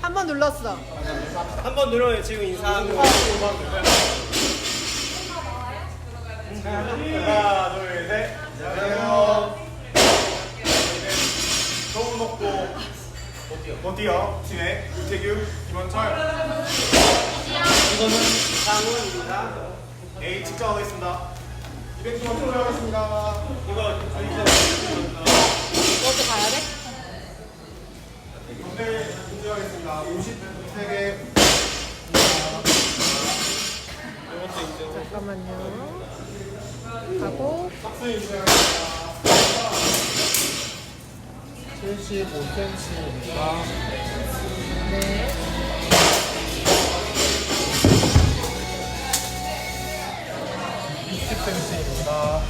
한 번 눌렀어. 한번 누르면 지금 인사하는 거. 하나, 둘, 셋. 안녕하세요. 좋은 먹고 버티어 팀의 유태규, 김원철 이거는 상훈 인사. A 측정하겠습니다. 이벤트 먼저 하겠습니다. 이거 저희서 이것도 가야 돼? 건배 인증하겠습니다. 53개 잠깐만요. 하고 박스 인증하겠습니다. 75cm입니다. 네. cm 입니다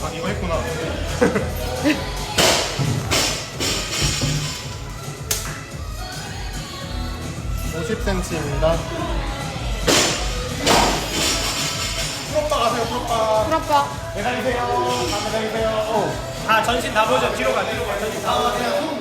아, 이거 했구나. (50cm입니다) 풀업바 가세요 풀업바 풀어봐. 매달리세요 다 매달리세요 다 전신 다 보죠. 뒤로 가, 뒤로 가. 전신 다. 여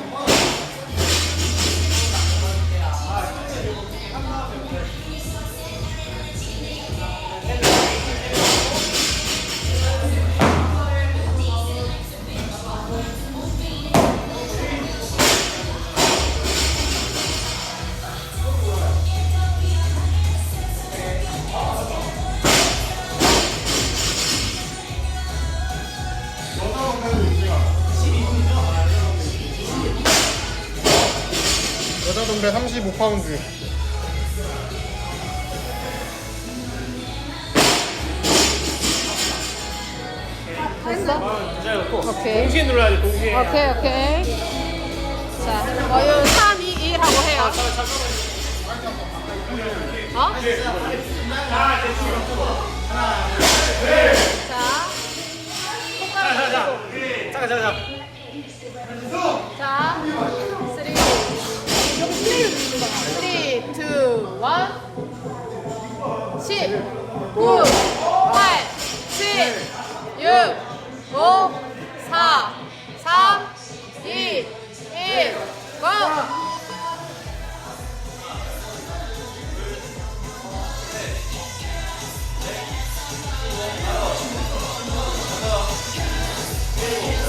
동배 35파운드 됐어? 자, 놓고. 오케이. 동시에 눌러야 돼, 동시에. 오케이, 오케이. 자, 어유 3, 2, 1 하고 해요. 어? 자, 자, 자, 자. 잠깐, 잠깐, 잠깐. 자, 3, 2, 1 10 9 8 7 6 5 4 3 2 1 GO! Yeah.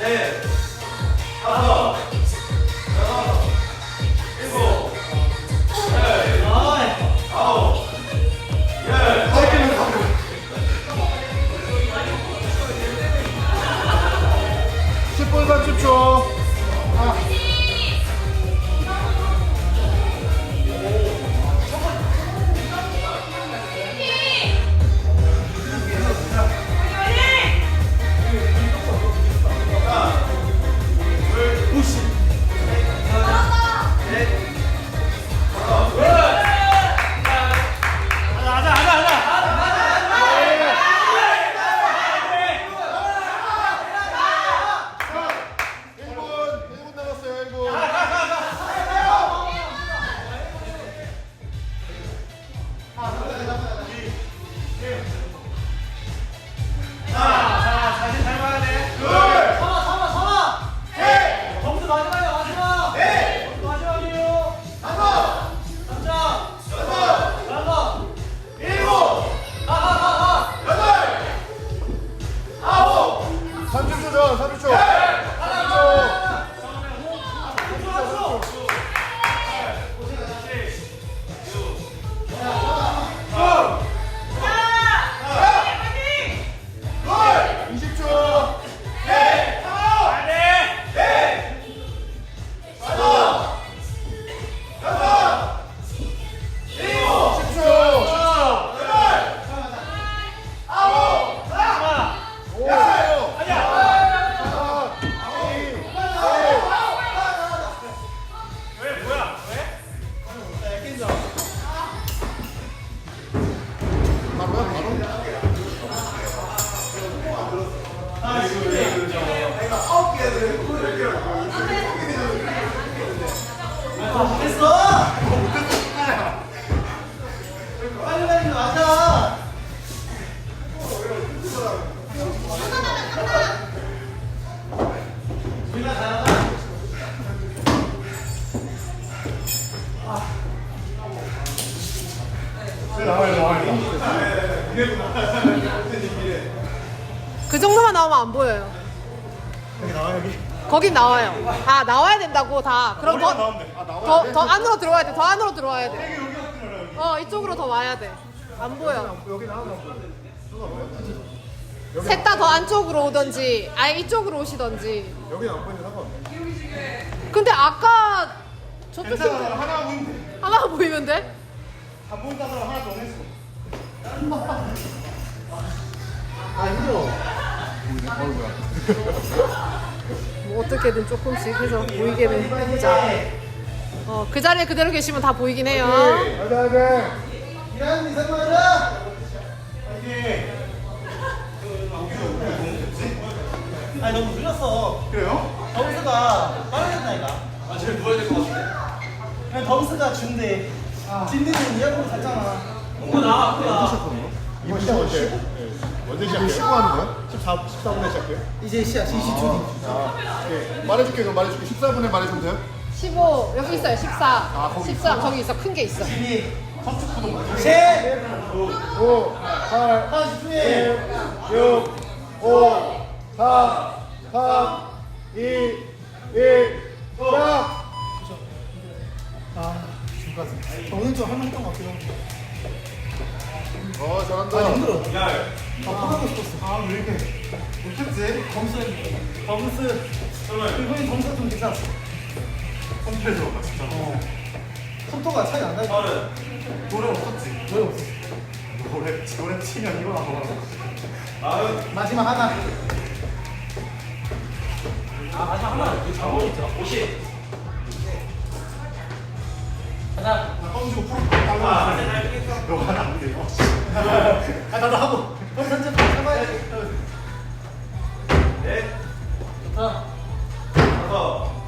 넷, 나와요. 다 나와야 된다고 다. 그럼 더, 아. 더, 더 안으로 들어와야 돼. 더 안으로 들어와야 돼. 어, 이쪽으로 더 와야 돼. 안 보여. 여기 나와. 셋다 더 안쪽으로 오던지, 아예 이쪽으로 오시던지. 여기 안 보이는 상관없네. 근데 아까 저쪽 괜찮아, 하나 보이면 돼. 하나 보이면 돼? 안 보인다 사람 하나 더 했어. 아, 힘들어. 어이구야. 뭐 어떻게든 조금씩 해서 보이게는 해보자. 어, 그 자리에 그대로 계시면 다 보이긴 해요. 가자, 가자. 이란 이상 맞아 아니 너무 늦었어 그래요? 덤스가 빠르겠다니까 아, 쟤 누워야 될 것 같은데. 그냥 덤스가 준대 진드는 이야기로 샀잖아 너무 나, 아프다. 이번 시작 언제? 네. 언제 시작해요? 15 하는 거야? 14, 14분에 시작해요? 이제 시작 20초 뒤 아, 오케이. 말해줄게, 그럼 말해줄게. 14분에 말해주면 돼요? 15 여기 있어요. 14. 거기 14 저기 있어. 큰 게 있어. 2셋 5, 8, 하나 집중해 6, 5, 4, 3, 2, 1, 시작! 오른쪽 한명 했던 것 같기도 하고 어, 잘한다. 아 힘들어 아 포기하고 싶었어 아 왜 이렇게 못했지? 검수 검수 이번엔 검수 좀 괜찮았어 컴퓨터에서 진짜. 어 속도가 차이 안 나니까 노래 없었지? 왜 없어 노래, 노래 치면 이거 나와. 마지막 하나 아, 마지막 하나. 이거 잘못 있잖아. 50. 가자. 껌지고 프로 달라. 너가 나안 돼. 아 나도 하고 선제 잡아야지 넷, 좋다. 다섯,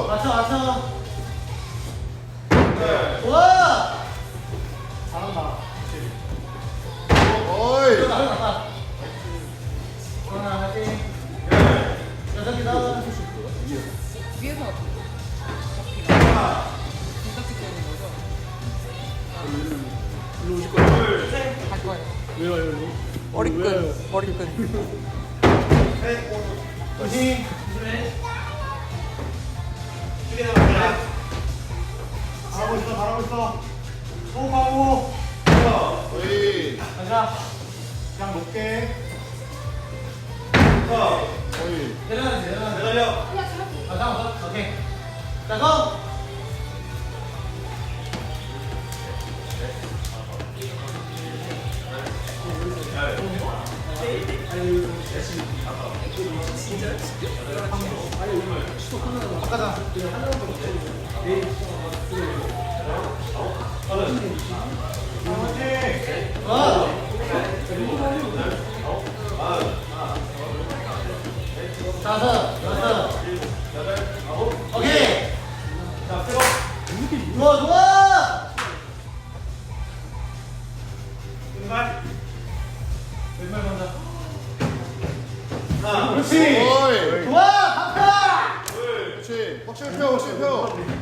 맞춰, 맞춰. 여덟. 우와. 잘한다. 어이 났다. 하나, 화이팅. 열. 여섯 개 더. 위에서 하나. 등딱지 는 거죠? 둘. 갈 거예요. 왜요? 머리끈, 머리끈. 셋. 조심. 두개 남았습니다. 잘하고 있어, 잘하고 있어. 호흡하고. 어이 가자. 그냥 높게. 여섯. 어이 내려가자, 내려가자. 내달려. 가자, 가자. 오케이. 자, 고! 어. 다섯, 여섯, 오케이. 좋아, 좋아. 그렇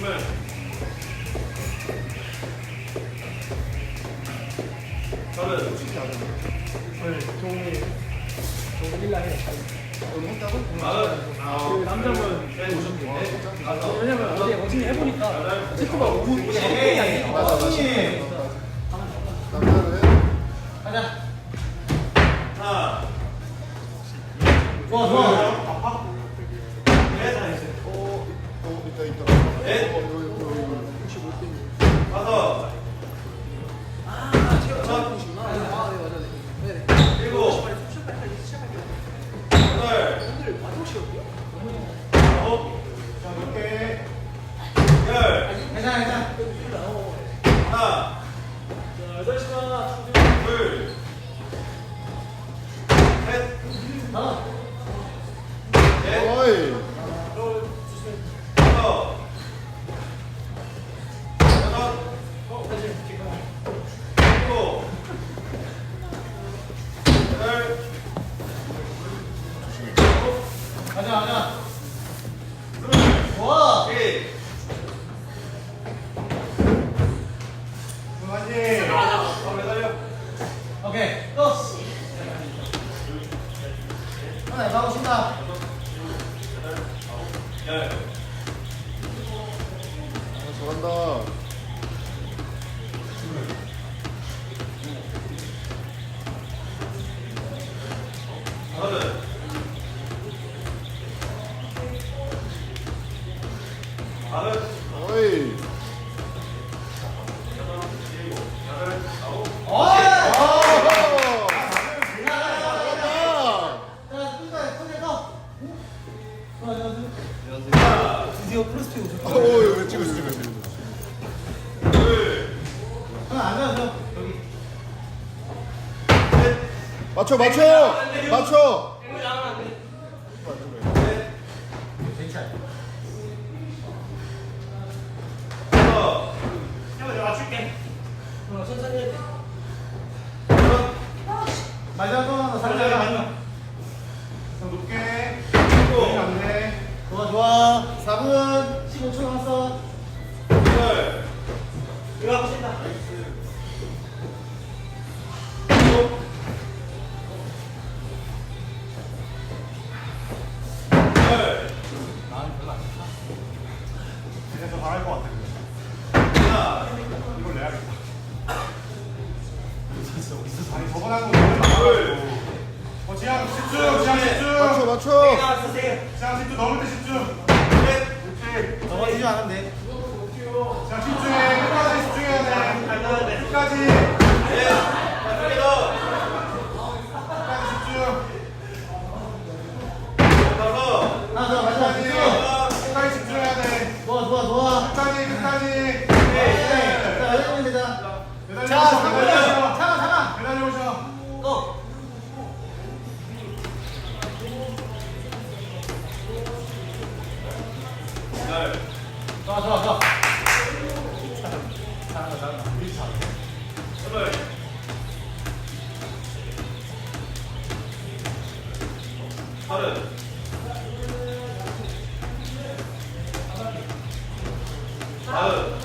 스물. 서른. 마흔. 남자분. 왜냐면 어제 어진이 해보니까 체크가 5분 오케이. 맞아, 맞아. 오케이. 남자 하 맞춰! 그래서 잘할 것 같아. 그냥. 이걸 내야겠다. 아니 저번 한거 어, 지향 집중, 지향 집중. 맞춰 맞춰 지향 집중 넘을 때 집중. 넘어지지 않으면 돼. 집중해. 끝까지 집중해야 돼. 끝까지. 서른. 다음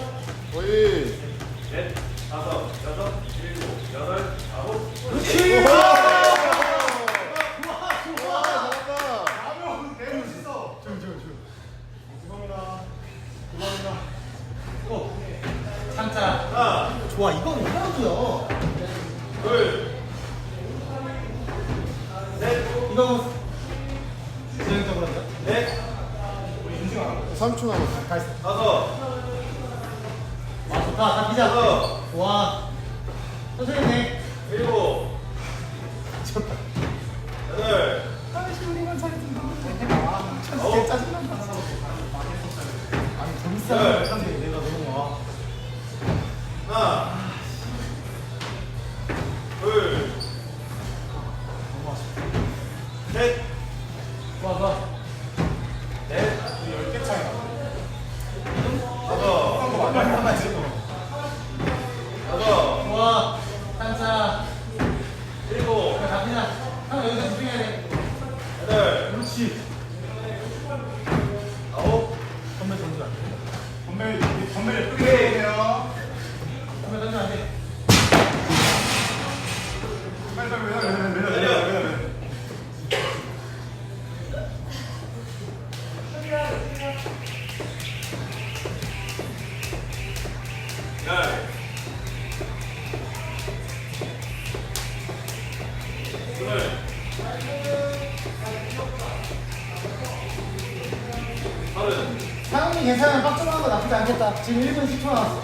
상훈이 괜찮은 빡정한 거 나쁘지 않겠다. 지금 1분 10초 남았어.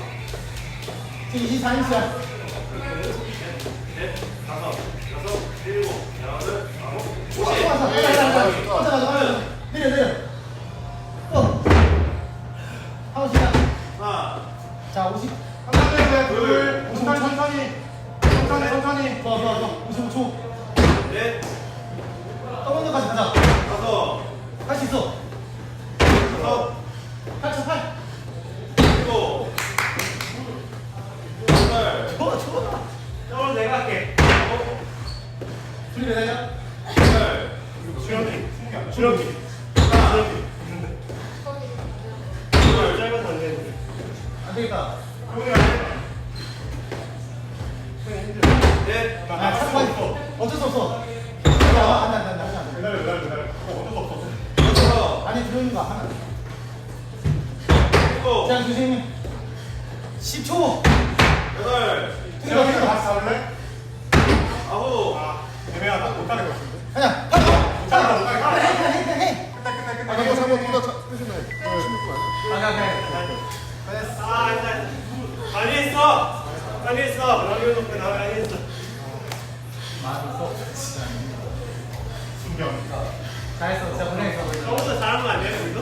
지금 24인치야. 빡정 왔어. 가자, 가자, 가자. 가자, 가자, 가자. 내려, 내려. 또. 하고 시작. 하나, 자, 50. 하나, 둘, 둘, 천천히, 천천히. 천천히, 천천히. 좋아, 좋아, 좋아. 55초. 넷, 더번더까지 가자. 다섯, 할 수 있어. 하나. 둘. 어쩔 수 없어. 안 돼, 안 돼, 안 돼. 기다려, 기다려, 어쩔 수 없어. 아니, 들어있는 거 하나. 일곱. 자, 조심. 10초. 여덟. 제가 이거 다시 잡을래? 아홉. 아, 애매하다. 못하는 것 같은데. 하나, 하나, 못하는 거, 못하는 거. 해, 해, 해, 해. 아, 한번 한번 둘다 뜨시네. 어, 16분. 아, 그래, 그래. 아, 일단. 빨리 했어. 빨리 했어. 라디오 높게 나 빨리 했어. 순경. 잘했어, 진짜 고생했어. 저보다 잘한 거 아니야, 여기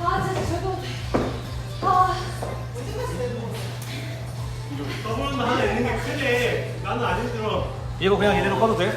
아 진짜 아 더블은 하나 있는 게 크네. 나는 안 힘들어. 이거 그냥 이대로 꺼도 돼?